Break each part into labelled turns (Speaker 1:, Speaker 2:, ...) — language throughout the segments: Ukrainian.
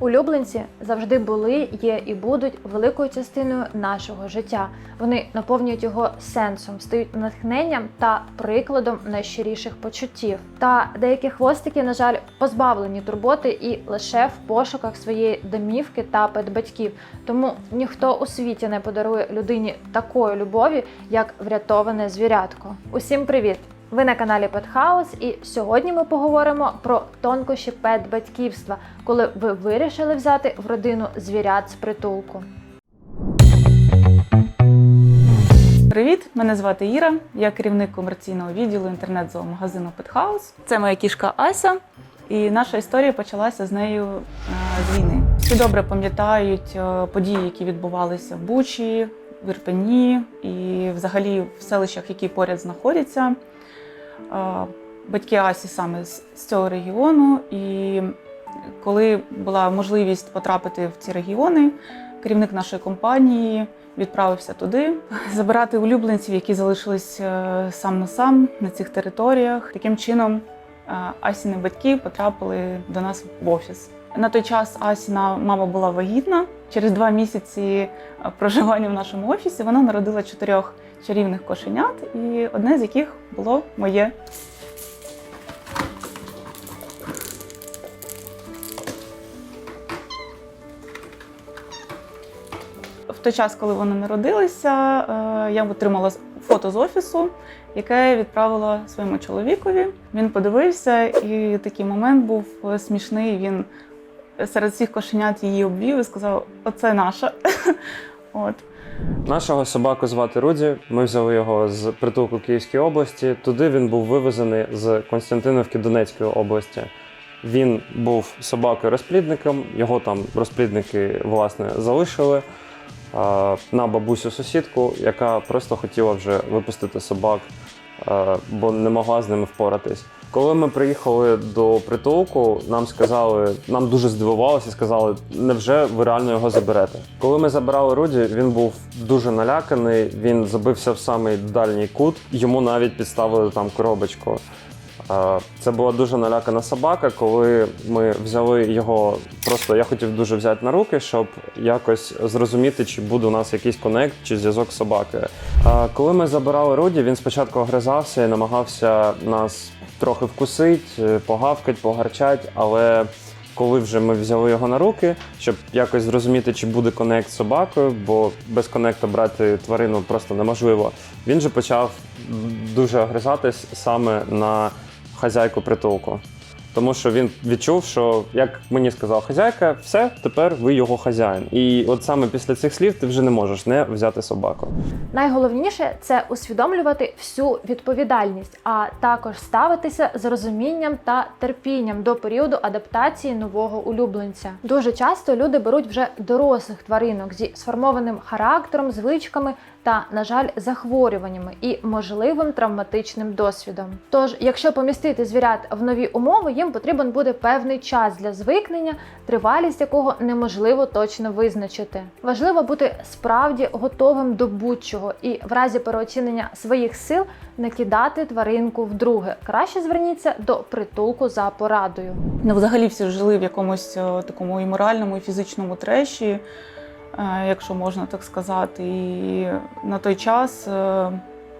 Speaker 1: Улюбленці завжди були, є і будуть великою частиною нашого життя. Вони наповнюють його сенсом, стають натхненням та прикладом найщиріших почуттів. Та деякі хвостики, на жаль, позбавлені турботи і лише в пошуках своєї домівки та педбатьків. Тому ніхто у світі не подарує людині такої любові, як врятоване звірятко. Усім привіт! Ви на каналі Петхаус, і сьогодні ми поговоримо про тонкощі пет-батьківства, коли ви вирішили взяти в родину звірят з притулку.
Speaker 2: Привіт, мене звати Іра. Я керівник комерційного відділу інтернет-зоомагазину Петхаус. Це моя кішка Ася, і наша історія почалася з нею е, з війни. Всі добре пам'ятають е, події, які відбувалися в Бучі, в Ірпені і взагалі в селищах, які поряд знаходяться. Батьки Асі саме з з цього регіону, і коли була можливість потрапити в ці регіони, керівник нашої компанії відправився туди забирати улюбленців, які залишились е, сам на сам на цих територіях. Таким чином е, Асіни батьки потрапили до нас в офіс. На той час Асіна мама була вагітна. Через два місяці е, проживання в нашому офісі вона народила чотирьох чарівних кошенят, і одне з яких було моє. В той час, коли вони народилися, е, я отримала фото з офісу, яке відправила своєму чоловікові. Він подивився, і такий момент був смішний. Він серед всіх кошенят її обвів і сказав: Оце наша. От.
Speaker 3: Нашого собаку звати Руді. Ми взяли його з притулку Київської області. Туди він був вивезений з Константиновки Донецької області. Він був собакою-розплідником, його там розплідники власне залишили на бабусю сусідку, яка просто хотіла вже випустити собак, бо не могла з ними впоратись. Коли ми приїхали до притулку, нам сказали, нам дуже здивувалося, сказали, невже ви реально його заберете? Коли ми забирали Руді, він був дуже наляканий, він забився в самий дальній кут, йому навіть підставили там коробочку. Це була дуже налякана собака. Коли ми взяли його, просто я хотів дуже взяти на руки, щоб якось зрозуміти, чи буде у нас якийсь конект чи зв'язок з собакою. Коли ми забирали Руді, він спочатку огризався і намагався нас трохи вкусить, погавкать, погарчать, але. Коли вже ми взяли його на руки, щоб якось зрозуміти, чи буде конект з собакою, бо без конекту брати тварину просто неможливо. Він же почав дуже огризатись саме на хазяйку притулку. Тому що він відчув, що як мені сказала хазяйка, все, тепер ви його хазяїн. І от саме після цих слів ти вже не можеш не взяти собаку.
Speaker 1: Найголовніше це усвідомлювати всю відповідальність, а також ставитися з розумінням та терпінням до періоду адаптації нового улюбленця. Дуже часто люди беруть вже дорослих тваринок зі сформованим характером, звичками та, на жаль, захворюваннями і можливим травматичним досвідом. Тож, якщо помістити звірят в нові умови, їм потрібен буде певний час для звикнення, тривалість якого неможливо точно визначити. Важливо бути справді готовим до будь-чого і в разі переоцінення своїх сил не кидати тваринку вдруге. Краще зверніться до притулку за порадою.
Speaker 2: Ну, взагалі всі жили в якомусь е, такому і моральному, і фізичному треші, е, якщо можна так сказати. І на той час е,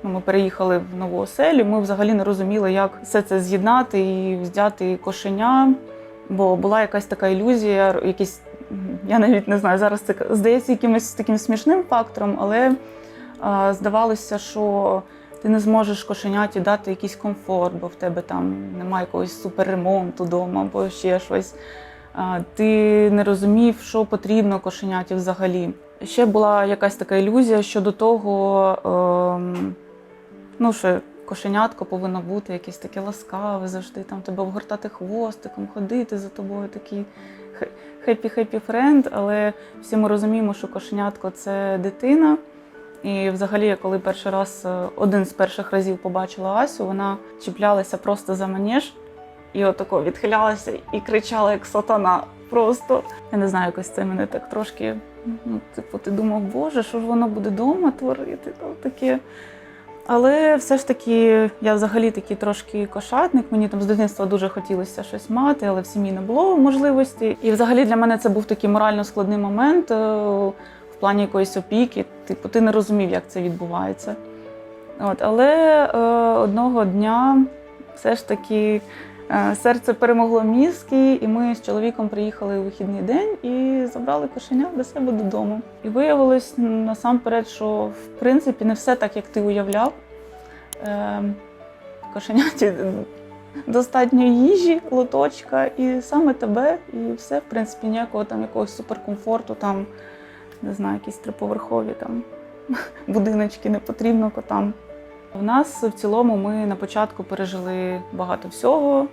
Speaker 2: ми переїхали в нову оселю. Ми взагалі не розуміли, як все це з'єднати і взяти кошеня. Бо була якась така ілюзія, якісь, я навіть не знаю, зараз це здається якимось таким смішним фактором, але е, здавалося, що ти не зможеш кошеняті дати якийсь комфорт, бо в тебе там немає якогось суперремонту вдома або ще щось. А, Ти не розумів, що потрібно кошеняті взагалі. Ще була якась така ілюзія щодо того, ем, ну, що кошенятко повинно бути якесь таке ласкаве, завжди там тебе обгортати хвостиком, ходити за тобою, такий хеппі-хеппі френд. Але всі ми розуміємо, що кошенятко це дитина. І взагалі, коли перший раз е, один з перших разів побачила Асю, вона чіплялася просто за манеж і отако відхилялася і кричала як сатана. Просто я не знаю, якось це мене так трошки. Ну, типу, ти думав, боже, що ж воно буде вдома творити? Там таке. Але все ж таки, я взагалі такий трошки кошатник. Мені там з дитинства дуже хотілося щось мати, але в сім'ї не було можливості. І взагалі для мене це був такий морально складний момент е, в плані якоїсь опіки. Типу, ти не розумів, як це відбувається. От, але е, одного дня все ж таки серце перемогло мізки, і ми з чоловіком приїхали у вихідний день і забрали кошеня до себе додому. І виявилось насамперед, що в принципі не все так, як ти уявляв. Е, кошеняті достатньо їжі, лоточка, і саме тебе, і все, в принципі, ніякого там якогось суперкомфорту, там, не знаю, якісь триповерхові там будиночки не потрібно котам. У нас в цілому ми на початку пережили багато всього.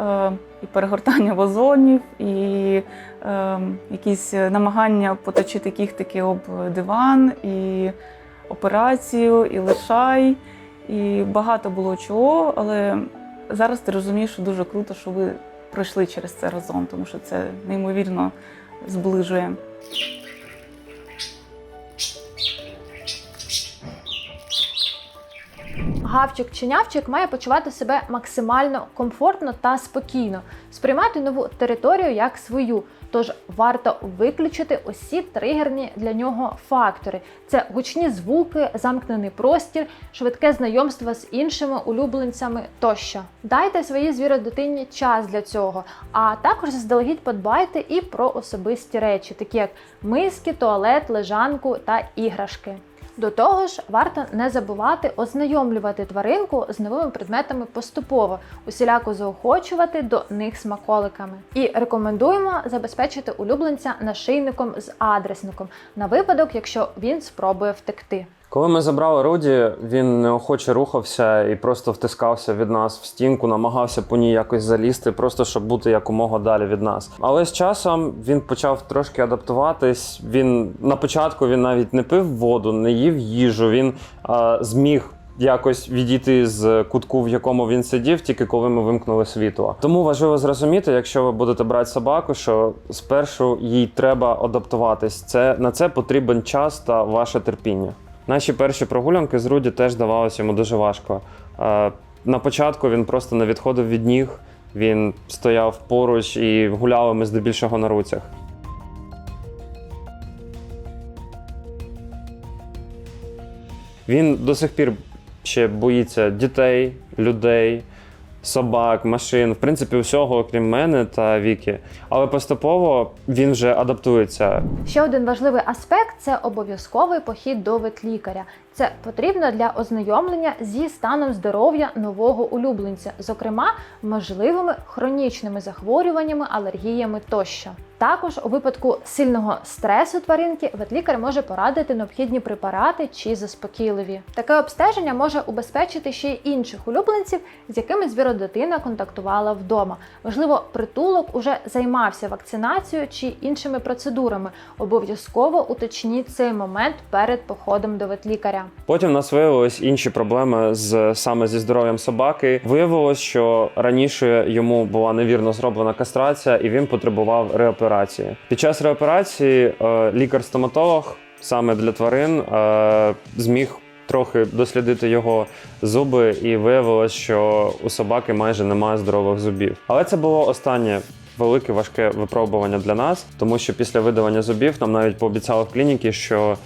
Speaker 2: Е, і перегортання вазонів, і е, якісь намагання поточити кіхтики об диван, і операцію, і лишай. І багато було чого, але зараз ти розумієш, що дуже круто, що ви пройшли через це разом, тому що це неймовірно зближує.
Speaker 1: Гавчик чи нявчик має почувати себе максимально комфортно та спокійно, сприймати нову територію як свою. Тож варто виключити усі тригерні для нього фактори: це гучні звуки, замкнений простір, швидке знайомство з іншими улюбленцями тощо. Дайте своїй звіродитині час для цього, а також заздалегідь подбайте і про особисті речі, такі як миски, туалет, лежанку та іграшки. До того ж, варто не забувати ознайомлювати тваринку з новими предметами поступово, усіляко заохочувати до них смаколиками. І рекомендуємо забезпечити улюбленця нашийником з адресником на випадок, якщо він спробує втекти.
Speaker 3: Коли ми забрали Руді, він неохоче рухався і просто втискався від нас в стінку, намагався по ній якось залізти, просто щоб бути якомога далі від нас. Але з часом він почав трошки адаптуватись. Він на початку він навіть не пив воду, не їв їжу. Він а, зміг. Якось відійти з кутку, в якому він сидів, тільки коли ми вимкнули світло. Тому важливо зрозуміти, якщо ви будете брати собаку, що спершу їй треба адаптуватись. Це на це потрібен час та ваше терпіння. Наші перші прогулянки з Руді теж давалося йому дуже важко. Е, На початку він просто не відходив від ніг, він стояв поруч і гуляли ми здебільшого на руцях. Він до сих пір ще боїться дітей, людей, собак, машин, в принципі, всього, окрім мене та Віки. Але поступово він вже адаптується.
Speaker 1: Ще один важливий аспект це обов'язковий похід до ветлікаря. Це потрібно для ознайомлення зі станом здоров'я нового улюбленця, зокрема можливими хронічними захворюваннями, алергіями тощо. Також у випадку сильного стресу тваринки ветлікар може порадити необхідні препарати чи заспокійливі. Таке обстеження може убезпечити ще й інших улюбленців, з якими звіродитина контактувала вдома. Можливо, притулок уже займався вакцинацією чи іншими процедурами. Обов'язково уточніть цей момент перед походом до ветлікаря.
Speaker 3: Потім в нас виявились інші проблеми з саме зі здоров'ям собаки. Виявилось, що раніше йому була невірно зроблена кастрація, і він потребував реоперації. Під час реоперації е, лікар-стоматолог саме для тварин е, зміг. Трохи дослідити його зуби, і виявилось, що у собаки майже немає здорових зубів. Але це було останнє велике важке випробування для нас, тому що після видавання зубів нам навіть пообіцяли в клініці, що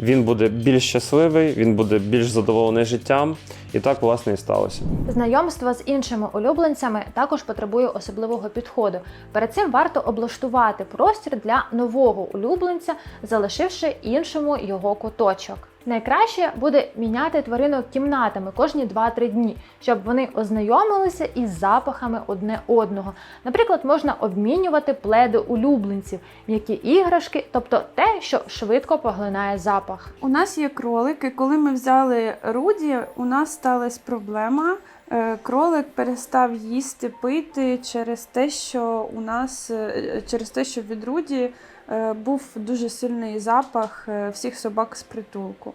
Speaker 3: він буде більш щасливий, він буде більш задоволений життям, і так власне і сталося.
Speaker 1: Знайомство з іншими улюбленцями також потребує особливого підходу. Перед цим варто облаштувати простір для нового улюбленця, залишивши іншому його куточок. Найкраще буде міняти тваринок кімнатами кожні 2-3 дні, щоб вони ознайомилися із запахами одне одного. Наприклад, можна обмінювати пледи улюбленців, м'які іграшки, тобто те, що швидко поглинає запах.
Speaker 4: У нас є кролик, і коли ми взяли Руді, у нас сталася проблема. Е, Кролик перестав їсти, пити через те, що у нас е, через те, що від Руді був дуже сильний запах е, всіх собак з притулку.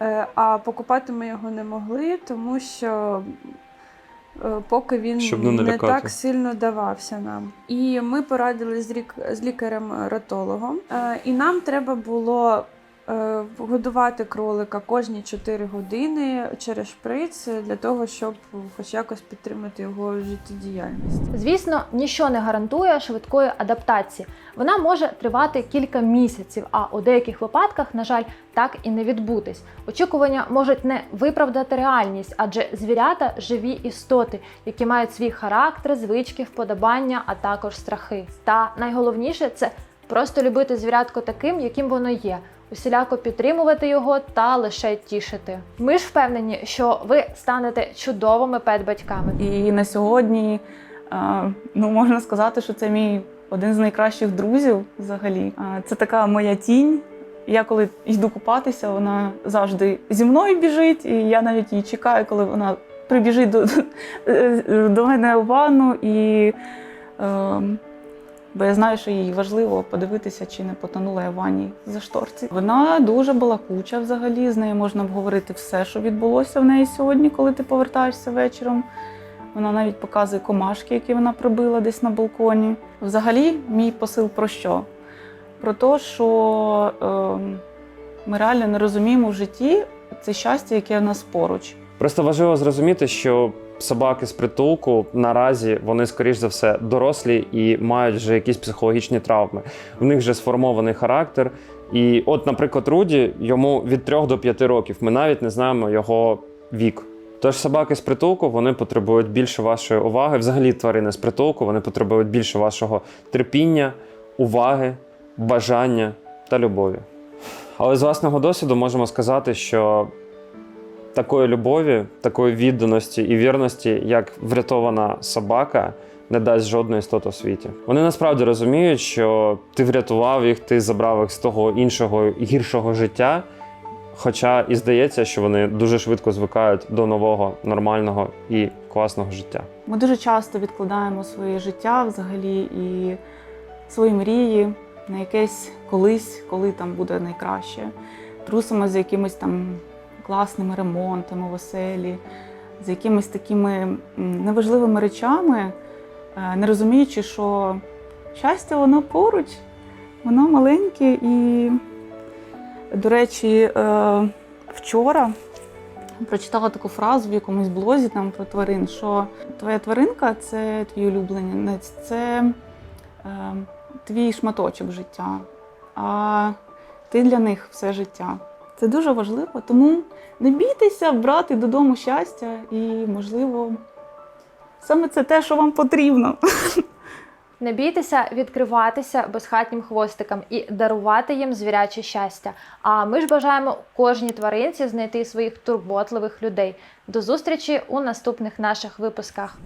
Speaker 4: Е, А покупати ми його не могли, тому що е, поки він
Speaker 3: Щоб не
Speaker 4: не так сильно давався нам. І ми порадили з, рік з лікарем-ратологом. Е, І нам треба було е, годувати кролика кожні 4 години через шприц для того, щоб хоч якось підтримати його життєдіяльність.
Speaker 1: Звісно, ніщо не гарантує швидкої адаптації. Вона може тривати кілька місяців, а у деяких випадках, на жаль, так і не відбутись. Очікування можуть не виправдати реальність, адже звірята живі істоти, які мають свій характер, звички, вподобання, а також страхи. Та найголовніше це просто любити звірятко таким, яким воно є. Усіляко підтримувати його та лише тішити. Ми ж впевнені, що ви станете чудовими пет-батьками.
Speaker 2: І на сьогодні е, ну, можна сказати, що це мій один з найкращих друзів взагалі. Е, Це така моя тінь. Я коли йду купатися, вона завжди зі мною біжить, і я навіть її чекаю, коли вона прибіжить до, до мене в ванну. І, е, бо я знаю, що їй важливо подивитися, чи не потонула я в ванні за шторці. Вона дуже балакуча взагалі. З нею можна обговорити все, що відбулося в неї сьогодні, коли ти повертаєшся вечором. Вона навіть показує комашки, які вона прибила десь на балконі. Взагалі, мій посил про що? Про те, що е, ми реально не розуміємо в житті це щастя, яке в нас поруч.
Speaker 3: Просто важливо зрозуміти, що собаки з притулку наразі вони, скоріш за все, дорослі і мають вже якісь психологічні травми. В них вже сформований характер. І, от, наприклад, Руді йому від 3 до 5 років. Ми навіть не знаємо його вік. Тож собаки з притулку вони потребують більше вашої уваги. Взагалі, тварини з притулку вони потребують більше вашого терпіння, уваги, бажання та любові. Але з власного досвіду можемо сказати, що такої любові, такої відданості і вірності, як врятована собака, не дасть жодної істоти у світі. Вони насправді розуміють, що ти врятував їх, ти забрав їх з того іншого гіршого життя. Хоча і здається, що вони дуже швидко звикають до нового, нормального і класного життя.
Speaker 2: Ми дуже часто відкладаємо своє життя взагалі і свої мрії на якесь колись, коли там буде найкраще. Трусимо за якимись там класними ремонтами в оселі, за якимись такими неважливими речами, е, не розуміючи, що щастя воно поруч, воно маленьке і, до речі, е, вчора прочитала таку фразу в якомусь блозі там про тварин, що твоя тваринка це твій улюбленець, це е, твій шматочок життя, а ти для них все життя. Це дуже важливо, тому не бійтеся брати додому щастя і, можливо, саме це те, що вам потрібно.
Speaker 1: Не бійтеся відкриватися безхатнім хвостикам і дарувати їм звіряче щастя. А ми ж бажаємо кожній тваринці знайти своїх турботливих людей. До зустрічі у наступних наших випусках.